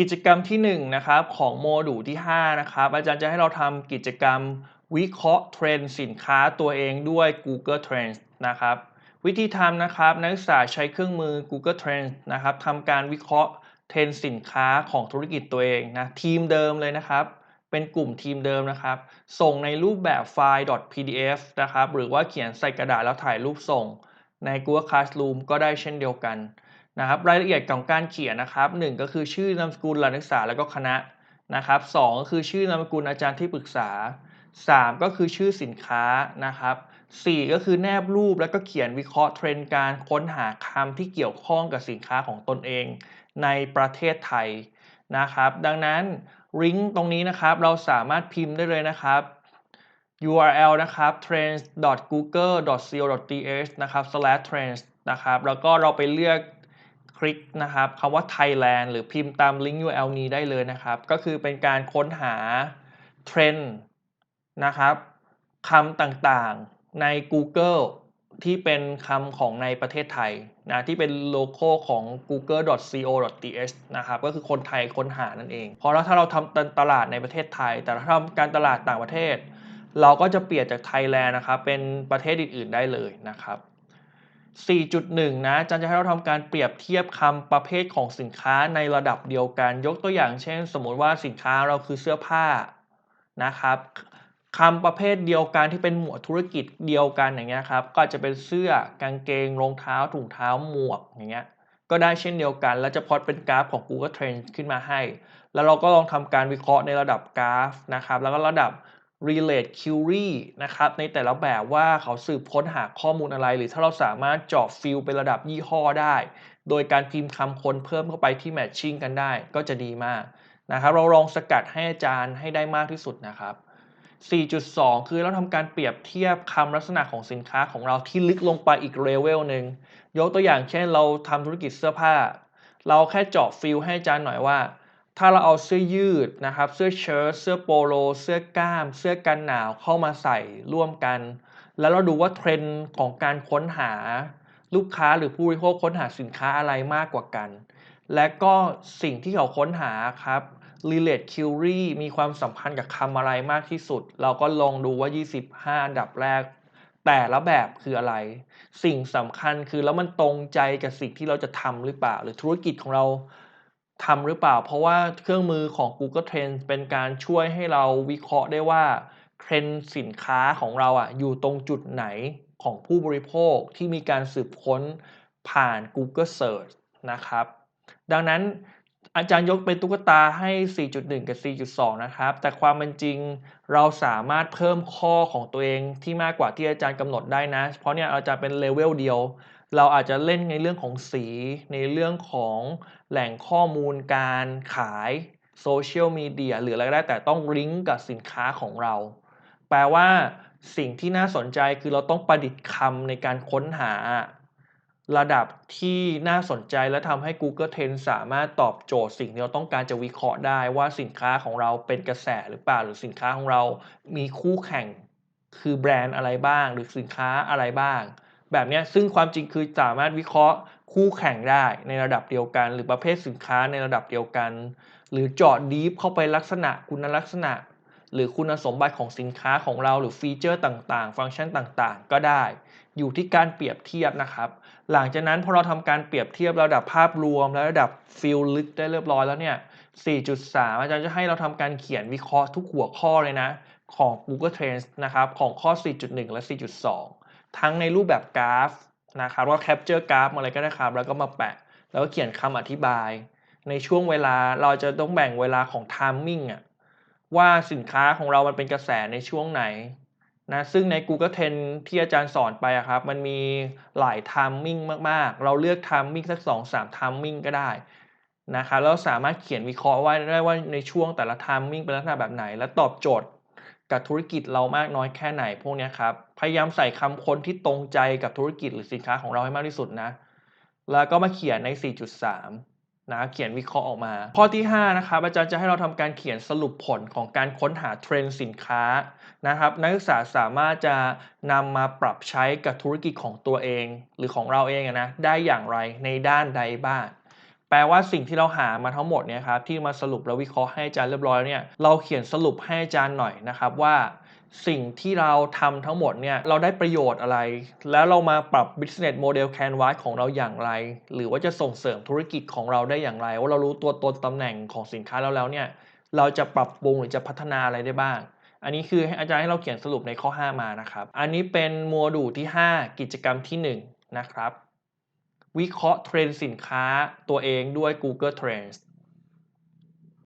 กิจกรรมที่1นะครับของโมดูลที่5นะครับอาจารย์จะให้เราทำกิจกรรมวิเคราะห์เทรนด์สินค้าตัวเองด้วย Google Trends นะครับวิธีทำนะครับนักศึกษาใช้เครื่องมือ Google Trends นะครับทำการวิเคราะห์เทรนด์สินค้าของธุรกิจตัวเองนะทีมเดิมเลยนะครับ เป็นกลุ่มทีมเดิมนะครับ ส่งในรูปแบบไฟล์ .pdf นะครับหรือว่าเขียนใส่กระดาษแล้วถ่ายรูปส่งใน Google Classroom ก็ได้เช่นเดียวกัน นะครับรายละเอียดของการเขียนนะครับ 1 ก็คือชื่อนามสกุลนักศึกษาแล้วก็คณะนะครับ2ก็คือชื่อนามสกุลอาจารย์ที่ปรึกษา 3 ก็คือชื่อสินค้านะครับ 4 ก็คือแนบรูปแล้วก็เขียนวิเคราะห์เทรนด์การค้นหาคำที่เกี่ยวข้องกับสินค้าของตนเองในประเทศไทยนะครับ ดังนั้นลิงก์ตรงนี้นะครับเราสามารถพิมพ์ได้เลยนะครับ URL นะครับ trends.google.co.th นะครับ trends นะครับ แล้วก็เราไปเลือก คลิกนะครับคำว่า Thailand หรือพิมพ์ตามลิงก์ URL นี้ได้เลยนะครับ ก็คือเป็นการค้นหาเทรนด์นะครับคำต่างๆใน Google ที่เป็นคำของในประเทศไทยนะที่เป็นโลโก้ของ google.co.th นะครับก็คือคนไทยค้นหานั่นเองพราะแล้วถ้าเราทำตลาดในประเทศไทย แต่ถ้าทำการตลาดต่างประเทศ เราก็จะเปลี่ยนจากไทยแลนด์นะครับเป็นประเทศอื่นๆได้เลยนะครับ 4.1 นะจารย์จะให้เราทำการเปรียบเทียบคำประเภทของสินค้าในระดับเดียวกัน ยกตัวอย่างเช่น สมมติว่าสินค้าเราคือเสื้อผ้านะครับคำประเภทเดียวกันที่เป็นหมวดธุรกิจเดียวกันอย่างเงี้ยครับก็จะเป็นเสื้อกางเกงรองเท้าถุงเท้าหมวกอย่างเงี้ยก็ได้เช่นเดียวกัน แล้วจะพอดเป็นกราฟของ Google Trends ขึ้นมาให้ แล้วเราก็ลองทำการวิเคราะห์ในระดับกราฟนะครับแล้วก็ระดับ relate query นะครับในแต่ละแบบว่าเขาสืบค้นหาข้อมูลอะไร หรือถ้าเราสามารถเจาะฟิลเป็นระดับยี่ห้อได้ โดยการพิมพ์คำคนเพิ่มเข้าไปที่ matching กันได้ก็จะดีมากนะครับเราลองสกัดให้อาจารย์ให้ได้มากที่สุดนะครับ 4.2 คือเราทำการเปรียบเทียบคำลักษณะของสินค้าของเราที่ลึกลงไปอีกเลเวลหนึ่งยกตัวอย่างเช่นเราทำธุรกิจเสื้อผ้า เราแค่เจาะฟิลให้อาจารย์หน่อยว่า ถ้าเราเอาเสื้อยืดนะครับ เสื้อเชิ้ตเสื้อโปโล เสื้อกล้าม เสื้อกันหนาวเข้ามาใส่ร่วมกัน แล้วเราดูว่าเทรนด์ของการค้นหาลูกค้าหรือผู้บริโภคค้นหาสินค้าอะไรมากกว่ากัน และก็สิ่งที่เขาค้นหาครับ relate query มีความสัมพันธ์กับคำอะไรมากที่สุด เราก็ลองดูว่า 25 อันดับแรก แต่ละแบบคืออะไร สิ่งสำคัญคือแล้วมันตรงใจกับสิ่งที่เราจะทำหรือเปล่า หรือธุรกิจของเรา ทำหรือเปล่า เพราะว่าเครื่องมือของ Google Trends เป็นการช่วยให้เราวิเคราะห์ได้ว่าเทรนด์สินค้าของเราอะอยู่ตรงจุดไหนของผู้บริโภคที่มีการสืบค้นผ่าน Google Search นะครับ ดังนั้นอาจารย์ยกเป็นตุ๊กตาให้ 4.1 กับ 4.2 นะครับ แต่ความเป็นจริงเราสามารถเพิ่มข้อของตัวเองที่มากกว่าที่อาจารย์กำหนดได้นะ เพราะเนี่ยอาจารย์เป็นเลเวลเดียว เราอาจจะเล่นในเรื่องของสี ในเรื่องของแหล่งข้อมูลการขายโซเชียลมีเดียหรืออะไรก็ได้แต่ต้องลิงก์กับสินค้าของเรา แปลว่าสิ่งที่น่าสนใจคือเราต้องประดิษฐ์คำในการค้นหา ระดับที่น่าสนใจและทำให้ Google Trends สามารถตอบโจทย์สิ่งที่เราต้องการจะวิเคราะห์ได้ว่าสินค้าของเราเป็นกระแสหรือเปล่าหรือสินค้าของเรามีคู่แข่งคือแบรนด์อะไรบ้าง หรือสินค้าอะไรบ้าง แบบนี้ซึ่งความจริงคือสามารถวิเคราะห์คู่แข่งได้ในระดับเดียวกัน หรือประเภทสินค้าในระดับเดียวกัน หรือเจาะดีฟเข้าไปลักษณะคุณลักษณะ หรือคุณสมบัติของสินค้าของเราหรือฟีเจอร์ต่างๆ ฟังก์ชันต่างๆ ก็ได้ อยู่ที่การเปรียบเทียบนะครับ หลังจากนั้นพอเราทำการเปรียบเทียบระดับภาพรวม และระดับฟิลลึกได้เรียบร้อยแล้วเนี่ย 4.3 อาจารย์จะให้เราทำการเขียนวิเคราะห์ทุกหัวข้อเลยนะ ของ Google Trends นะครับของข้อ 4.1 และ 4.2 ทั้งในรูปแบบกราฟนะครับว่าแคปเจอร์กราฟอะไรก็ได้ครับ แล้วก็มาแปะ แล้วก็เขียนคำอธิบาย ในช่วงเวลาเราจะต้องแบ่งเวลาของ timing อะว่าสินค้าของเรามันเป็นกระแสในช่วงไหนนะซึ่งใน Google Trend ที่อาจารย์สอนไปครับ มันมีหลาย timing มากๆ เราเลือก timing สัก 2-3 timing ก็ได้นะครับแล้วสามารถเขียนวิเคราะห์ไว้ได้ว่าในช่วงแต่ละ timing เป็นลักษณะแบบไหน และตอบโจทย์ กับธุรกิจเรามากน้อยแค่ไหนพวกนี้ครับ พยายามใส่คำค้นที่ตรงใจกับธุรกิจหรือสินค้าของเราให้มากที่สุดนะ แล้วก็มาเขียนใน 4.3 นะเขียนวิเคราะห์ออกมา ข้อที่ 5 นะครับอาจารย์จะให้เราทำการเขียนสรุปผลของการค้นหาเทรนด์สินค้านะครับ นักศึกษาสามารถจะนำมาปรับใช้กับธุรกิจของตัวเอง หรือของเราเองนะได้อย่างไรในด้านใดบ้าง แปลว่าสิ่งที่เราหามาทั้งหมดเนี่ยครับที่มาสรุปแล้ววิเคราะห์ให้อาจารย์เรียบร้อยแล้วเนี่ยเราเขียนสรุปให้อาจารย์หน่อยนะครับว่าสิ่งที่เราทำทั้งหมดเนี่ยเราได้ประโยชน์อะไร แล้วเรามาปรับ business model canvas ของเราอย่างไร หรือว่าจะส่งเสริมธุรกิจของเราได้อย่างไร ว่าเรารู้ตัวตนตำแหน่งของสินค้าแล้วแล้วเนี่ยเราจะปรับปรุงหรือจะพัฒนาอะไรได้บ้าง อันนี้คือให้อาจารย์ให้เราเขียนสรุปในข้อ 5 มานะครับ อันนี้เป็นโมดูลที่ 5 กิจกรรมที่ 1 นะครับ วิเคราะห์เทรนด์สินค้าตัวเองด้วย Google Trends